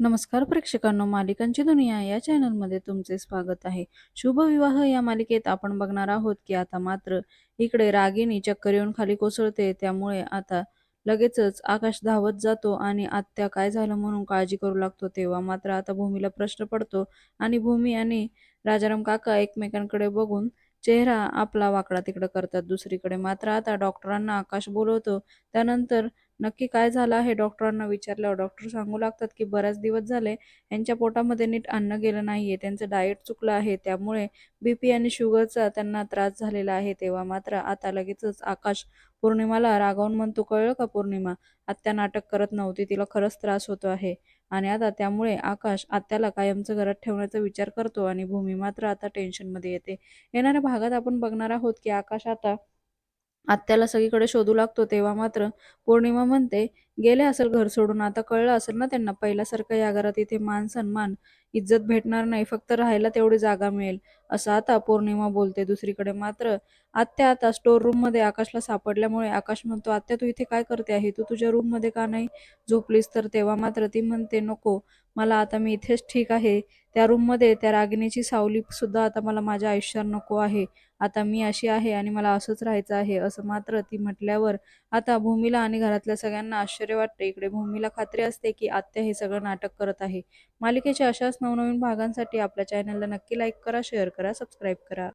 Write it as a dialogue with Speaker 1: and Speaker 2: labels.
Speaker 1: नमस्कार प्रेक्षकांनो मालिकांची दुनिया या चॅनलमध्ये तुमचे स्वागत आहे. शुभविवाह या मालिकेत आपण बघणार आहोत की आता मात्र इकडे रागिणी चक्कर येऊन खाली कोसळते. त्यामुळे आता लगेचच आकाश धावत जातो आणि आत्या काय झालं म्हणून काळजी करू लागतो तेव्हा मात्र आता भूमीला प्रश्न पडतो आणि भूमी आणि राजाराम काका एकमेकांकडे बघून चेहरा आपला वाकडा तिकडं करतात दुसरीकडे. मात्र आता डॉक्टरांना आकाश बोलवतो. त्यानंतर नक्की काय झालं आहे? डॉक्टरांना विचारल्यावर डॉक्टर सांगू लागतात की बऱ्याच दिवस झाले यांच्या पोटामध्ये नीट अन्न गेलं नाहीये. त्यांचं डाएट चुकलं आहे. त्यामुळे बीपी आणि शुगरचा त्यांना त्रास झालेला आहे तेव्हा. मात्र आता लगेचच आकाश पौर्णिमाला रागावून म्हणतो कळलं का पौर्णिमा? आत्या नाटक करत नव्हती. तिला खरंच त्रास होतो आहे. आणि आता त्यामुळे आकाश आत्याला कायमचं घरात ठेवण्याचा विचार करतो आणि भूमी मात्र आता टेन्शनमध्ये येते. येणाऱ्या भागात आपण बघणार आहोत की आकाश आता आत्याला सगळीकडे शोधू लागतो तेव्हा मात्र पौर्णिमा म्हणते गेले असेल घर सोडून आता कळलं असेल ना त्यांना पहिल्यासारखं या घरात इथे मान सन्मान इज्जत भेटणार नाही फक्त राहायला तेवढी जागा मिळेल असं आता पौर्णिमा बोलते दुसरीकडे. मात्र आत्या आता स्टोर रूममध्ये आकाशला सापडल्यामुळे आकाश म्हणतो आत्या तू इथे काय करते आहे? तू तुझ्या रूममध्ये का नाही झोपलीस तर तेव्हा? मात्र ती म्हणते नको मला आता मी इथेच ठीक आहे. त्या रूममध्ये त्या रागिणीची सावली सुद्धा आता मला माझ्या आयुष्यात नको आहे. आता मी अशी आहे आणि मला असंच राहायचं आहे. असं मात्र ती म्हटल्यावर आता भूमीला आणि घरातल्या सगळ्यांना आश्चर्य वाटते. इकडे भूमीला खात्री असते की आत्या हे सगळं नाटक करत आहे. मालिकेच्या अशाच नवनवीन भागांसाठी आपल्या चॅनलला नक्की लाईक करा शेअर करा सबस्क्राईब करा.